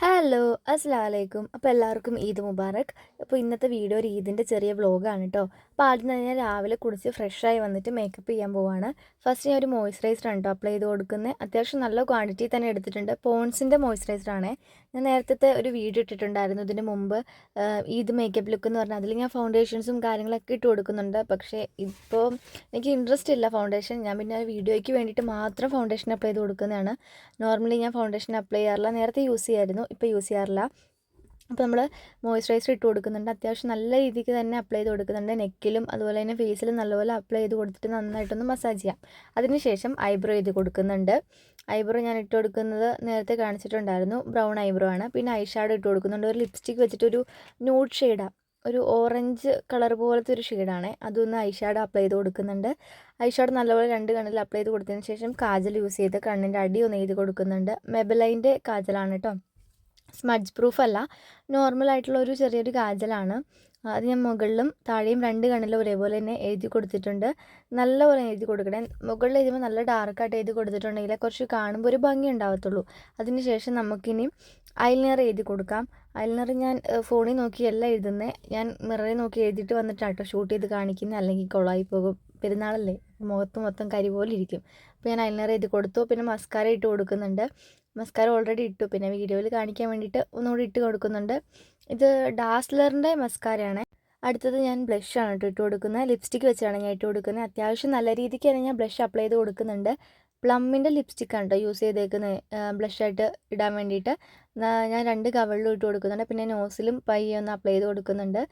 Have a hello അസ്സലാമു അലൈക്കും അപ്പോൾ എല്ലാവർക്കും ഈദ് മുബാറക്. അപ്പോൾ ഇന്നത്തെ വീഡിയോ ഒരു ഈദിന്റെ ചെറിയ വ്ലോഗാണ് കേട്ടോ അപ്പോൾ ആദ്യം തന്നെ ഞാൻ രാവിലെ കുടിച്ച് ഫ്രഷായി വന്നിട്ട് മേക്കപ്പ് ചെയ്യാൻ പോവാണ്. ഫസ്റ്റ് ഞാൻ ഒരു മോയ്സ്ചറൈസർ ആണ് കേട്ടോ അപ്ലൈ ചെയ്ത് കൊടുക്കുന്നത് അത്യാവശ്യം നല്ല ക്വാണ്ടിറ്റി തന്നെ എടുത്തിട്ടുണ്ട്. പോൺസിന്റെ മോയ്സ്ചറൈസർ ആണേ. ഞാൻ നേരത്തെ ഒരു വീഡിയോ ഇട്ടിട്ടുണ്ടായിരുന്നു ഇതിന് മുമ്പ്. ഈദ് മേക്കപ്പ് ലുക്ക് എന്ന് പറഞ്ഞാൽ അതിൽ ഞാൻ ഫൗണ്ടേഷൻസും കാര്യങ്ങളൊക്കെ ഇട്ട് കൊടുക്കുന്നുണ്ട്. പക്ഷേ ഇപ്പോൾ എനിക്ക് ഇൻട്രസ്റ്റ് ഇല്ല ഫൗണ്ടേഷൻ ഞാൻ പിന്നെ ആ വീഡിയോയ്ക്ക് വേണ്ടിയിട്ട് മാത്രം ഫൗണ്ടേഷൻ അപ്ലൈ ചെയ്ത് കൊടുക്കുന്നതാണ്. നോർമലി ഞാൻ ഫൗണ്ടേഷൻ അപ്ലൈ ചെയ്യാറില്ല. നേരത്തെ യൂസ് ചെയ്യായിരുന്നു. യൂസ് ചെയ്യാറില്ല. അപ്പോൾ നമ്മൾ മോയ്സ്ചറൈസർ ഇട്ട് കൊടുക്കുന്നുണ്ട്. അത്യാവശ്യം നല്ല രീതിക്ക് തന്നെ അപ്ലൈ ചെയ്ത് കൊടുക്കുന്നുണ്ട്. നെക്കിലും അതുപോലെ തന്നെ ഫേസിലും നല്ലപോലെ അപ്ലൈ ചെയ്ത് കൊടുത്തിട്ട് നന്നായിട്ടൊന്ന് മസാജ് ചെയ്യാം. അതിനുശേഷം ഐബ്രോ ചെയ്ത് കൊടുക്കുന്നുണ്ട്. ഐബ്രോ ഞാൻ ഇട്ട് കൊടുക്കുന്നത് നേരത്തെ കാണിച്ചിട്ടുണ്ടായിരുന്നു. ബ്രൗൺ ഐബ്രോ ആണ്. പിന്നെ ഐ ഷാഡോ ഇട്ട് കൊടുക്കുന്നുണ്ട്. ഒരു ലിപ്സ്റ്റിക് വെച്ചിട്ടൊരു ന്യൂഡ് ഷെയ്ഡാണ് ഒരു ഓറഞ്ച് കളർ പോലത്തെ ഒരു ഷെയ്ഡാണ് അതൊന്ന് ഐ ഷാഡോ അപ്ലൈ ചെയ്ത് കൊടുക്കുന്നുണ്ട്. ഐ ഷാഡോ നല്ലപോലെ രണ്ട് കണ്ണിൽ അപ്ലൈ ചെയ്ത് കൊടുത്തതിന് ശേഷം കാജൽ യൂസ് ചെയ്ത് കണ്ണിന്റെ അടി ഒന്ന് എഴുതി കൊടുക്കുന്നുണ്ട്. മെബലൈന്റെ കാജലാണ് കേട്ടോ സ്മഡ്ജ് പ്രൂഫ് അല്ല. നോർമൽ ആയിട്ടുള്ള ഒരു ചെറിയൊരു കാജലാണ്. അത് ഞാൻ മുകളിലും താഴെയും രണ്ട് കണ്ണിലും ഒരേപോലെ തന്നെ എഴുതി കൊടുത്തിട്ടുണ്ട്. നല്ലപോലെ എഴുതി കൊടുക്കണേ. മുകളിൽ എഴുതുമ്പോൾ നല്ല ഡാർക്കായിട്ട് എഴുതി കൊടുത്തിട്ടുണ്ടെങ്കിൽ കുറച്ച് കാണുമ്പോൾ ഒരു ഭംഗി ഉണ്ടാവത്തുള്ളൂ. അതിനുശേഷം നമുക്കിനി ഐലൈനർ എഴുതി കൊടുക്കാം. ഐലൈനർ ഞാൻ ഫോണിൽ നോക്കിയല്ല എഴുതുന്നത് ഞാൻ മിററിൽ നോക്കി എഴുതിയിട്ട് വന്നിട്ടാണ് കേട്ടോ ഷൂട്ട് ചെയ്ത് കാണിക്കുന്നത് അല്ലെങ്കിൽ കൊളായി പോകും. പെരുന്നാളല്ലേ? മുഖത്ത് മൊത്തം കരി പോലെ ഇരിക്കും. അപ്പോൾ ഞാൻ ഐലൈനർ എഴുതി കൊടുത്തു. പിന്നെ മസ്കാര ഇട്ട് കൊടുക്കുന്നുണ്ട്. മസ്കാര ഓൾറെഡി ഇട്ടു. പിന്നെ വീഡിയോയിൽ കാണിക്കാൻ വേണ്ടിയിട്ട് ഒന്നുകൂടി ഇട്ട് കൊടുക്കുന്നുണ്ട്. ഇത് ഡാസ്ലറിന്റെ മസ്കാരയാണ് അടുത്തത് ഞാൻ ബ്ലഷ് ആണ് കേട്ടോ ഇട്ട് കൊടുക്കുന്നത്. ലിപ്സ്റ്റിക്ക് വെച്ചാണ് ഞാൻ ഇട്ട് കൊടുക്കുന്നത്. അത്യാവശ്യം നല്ല രീതിക്ക് തന്നെ ഞാൻ ബ്ലഷ് അപ്ലൈ ചെയ്ത് കൊടുക്കുന്നുണ്ട്. പ്ലമ്മിന്റെ ലിപ്സ്റ്റിക്കാണ് കേട്ടോ യൂസ് ചെയ്തേക്കുന്നത് ബ്ലഷായിട്ട് ഇടാൻ വേണ്ടിയിട്ട്. ഞാൻ രണ്ട് കവളിലും ഇട്ട് കൊടുക്കുന്നുണ്ട്. പിന്നെ നോസിലും പൈ ഒന്ന് അപ്ലൈ ചെയ്ത് കൊടുക്കുന്നുണ്ട്.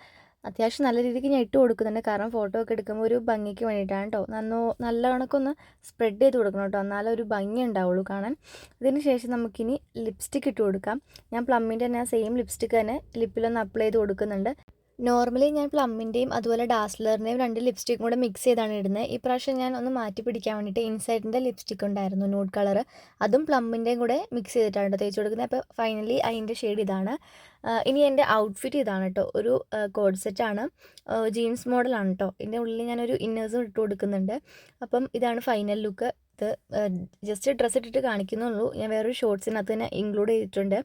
അത്യാവശ്യം നല്ല രീതിക്ക് ഞാൻ ഇട്ട് കൊടുക്കുന്നുണ്ട്. കാരണം ഫോട്ടോ ഒക്കെ എടുക്കുമ്പോൾ ഒരു ഭംഗിക്ക് വേണ്ടിയിട്ടാണ് കേട്ടോ നന്നോ നല്ല കണക്കൊന്ന് സ്പ്രെഡ് ചെയ്ത് കൊടുക്കണം കേട്ടോ എന്നാലേ ഒരു ഭംഗി ഉണ്ടാവുള്ളൂ കാണാൻ. അതിന് ശേഷം നമുക്കിനി ലിപ്സ്റ്റിക്ക് ഇട്ട് കൊടുക്കാം. ഞാൻ പ്ലമ്മിന്റെ തന്നെ സെയിം ലിപ്സ്റ്റിക്ക് തന്നെ ലിപ്പിലൊന്ന് അപ്ലൈ ചെയ്ത് കൊടുക്കുന്നുണ്ട്. നോർമലി ഞാൻ പ്ലമ്മിന്റെയും അതുപോലെ ഡാസ്ലറിന്റെയും രണ്ട് ലിപ്സ്റ്റിക്കും കൂടെ മിക്സ് ചെയ്താണ് ഇടുന്നത് ഈ പ്രാവശ്യം ഞാൻ ഒന്ന് മാറ്റി പിടിക്കാൻ വേണ്ടിയിട്ട് ഇൻസൈഡിന്റെ ലിപ്സ്റ്റിക് ഉണ്ടായിരുന്നു ന്യൂഡ് കളർ അതും പ്ലമ്മിന്റെയും കൂടെ മിക്സ് ചെയ്തിട്ടാണ് തേച്ച് കൊടുക്കുന്നത് അപ്പോൾ ഫൈനലി അതിന്റെ ഷെയ്ഡ് ഇതാണ്. ഇനി എന്റെ ഔട്ട്ഫിറ്റ് ഇതാണ് കേട്ടോ ഒരു കോഡ് സെറ്റാണ് ജീൻസ് മോഡലാണ് കേട്ടോ ഇതിന്റെ ഉള്ളിൽ ഞാനൊരു ഇന്നേഴ്സും ഇട്ട് കൊടുക്കുന്നുണ്ട്. അപ്പം ഇതാണ് ഫൈനൽ ലുക്ക് ഇത് ജസ്റ്റ് ഡ്രസ്സ് ഇട്ടിട്ട് കാണിക്കുന്നുള്ളൂ. ഞാൻ വേറൊരു ഷോർട്സിനകത്ത് തന്നെ ഇൻക്ലൂഡ് ചെയ്തിട്ടുണ്ട്.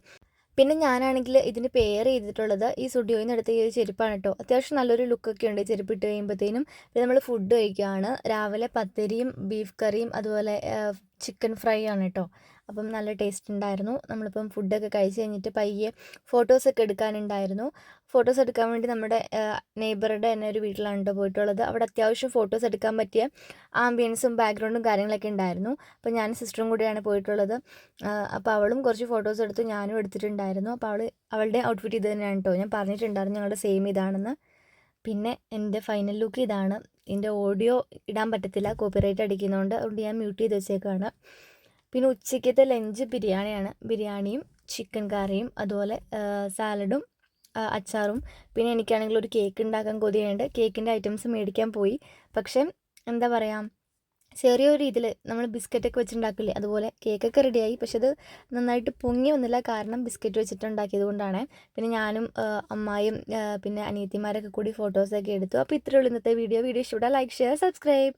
പിന്നെ ഞാനാണെങ്കിൽ ഇതിന് പെയർ ചെയ്തിട്ടുള്ളത് ഈ സ്റ്റുഡിയോയിൽ നിന്ന് എടുത്ത ഈ ചെരുപ്പാണ് കേട്ടോ അത്യാവശ്യം നല്ലൊരു ലുക്കൊക്കെ ഉണ്ട് ചെരുപ്പ് ഇട്ട് കഴിയുമ്പോഴത്തേനും പിന്നെ നമ്മൾ ഫുഡ് കഴിക്കുകയാണ് രാവിലെ പത്തിരിയും ബീഫ് കറിയും അതുപോലെ ചിക്കൻ ഫ്രൈ ആണ് കേട്ടോ അപ്പം നല്ല ടേസ്റ്റ് ഉണ്ടായിരുന്നു നമ്മളിപ്പം ഫുഡൊക്കെ കഴിച്ച് കഴിഞ്ഞിട്ട് പയ്യെ ഫോട്ടോസൊക്കെ എടുക്കാനുണ്ടായിരുന്നു. ഫോട്ടോസ് എടുക്കാൻ വേണ്ടി നമ്മുടെ നെയ്ബറുടെ തന്നെ ഒരു വീട്ടിലാണ് കേട്ടോ പോയിട്ടുള്ളത്. അവിടെ അത്യാവശ്യം ഫോട്ടോസ് എടുക്കാൻ പറ്റിയ ആംബിയൻസും ബാക്ക്ഗ്രൗണ്ടും കാര്യങ്ങളൊക്കെ ഉണ്ടായിരുന്നു അപ്പോൾ ഞാൻ സിസ്റ്ററും കൂടിയാണ് പോയിട്ടുള്ളത്. അപ്പോൾ അവളും കുറച്ച് ഫോട്ടോസ് എടുത്ത് ഞാനും എടുത്തിട്ടുണ്ടായിരുന്നു. അപ്പോൾ അവൾ അവളുടെ ഔട്ട്ഫിറ്റ് ഇത് തന്നെയാണ് കേട്ടോ ഞാൻ പറഞ്ഞിട്ടുണ്ടായിരുന്നു ഞങ്ങളുടെ സെയിം ഇതാണെന്ന്. പിന്നെ എന്റെ ഫൈനൽ ലുക്ക് ഇതാണ്. ഇതിന്റെ ഓഡിയോ ഇടാൻ പറ്റത്തില്ല. കോപ്പിറൈറ്റ് അടിക്കുന്നതുകൊണ്ട് അതുകൊണ്ട് ഞാൻ മ്യൂട്ട് ചെയ്ത് വെച്ചേക്കാണ് പിന്നെ ഉച്ചയ്ക്കത്തെ ലഞ്ച് ബിരിയാണിയാണ്. ബിരിയാണിയും ചിക്കൻ കറിയും അതുപോലെ സാലഡും അച്ചാറും. പിന്നെ എനിക്കാണെങ്കിൽ ഒരു കേക്ക് ഉണ്ടാക്കാൻ കൊതിയുണ്ട് കേക്കിന്റെ ഐറ്റംസ് മേടിക്കാൻ പോയി. പക്ഷേ എന്താ പറയുക ചെറിയൊരു ഇതിൽ നമ്മൾ ബിസ്ക്കറ്റൊക്കെ വെച്ചിട്ടുണ്ടാക്കില്ലേ? അതുപോലെ കേക്കൊക്കെ റെഡിയായി പക്ഷെ അത് നന്നായിട്ട് പൊങ്ങി വന്നില്ല. കാരണം ബിസ്ക്കറ്റ് വെച്ചിട്ടുണ്ടാക്കിയത് കൊണ്ടാണ്. പിന്നെ ഞാനും അമ്മായും പിന്നെ അനിയത്തിമാരൊക്കെ കൂടി ഫോട്ടോസൊക്കെ എടുത്തു. അപ്പോൾ ഇത്രയുള്ള ഇന്നത്തെ വീഡിയോ വീഡിയോ ഇഷ്ടപ്പെട്ടാൽ ലൈക്ക് ഷെയർ സബ്സ്ക്രൈബ്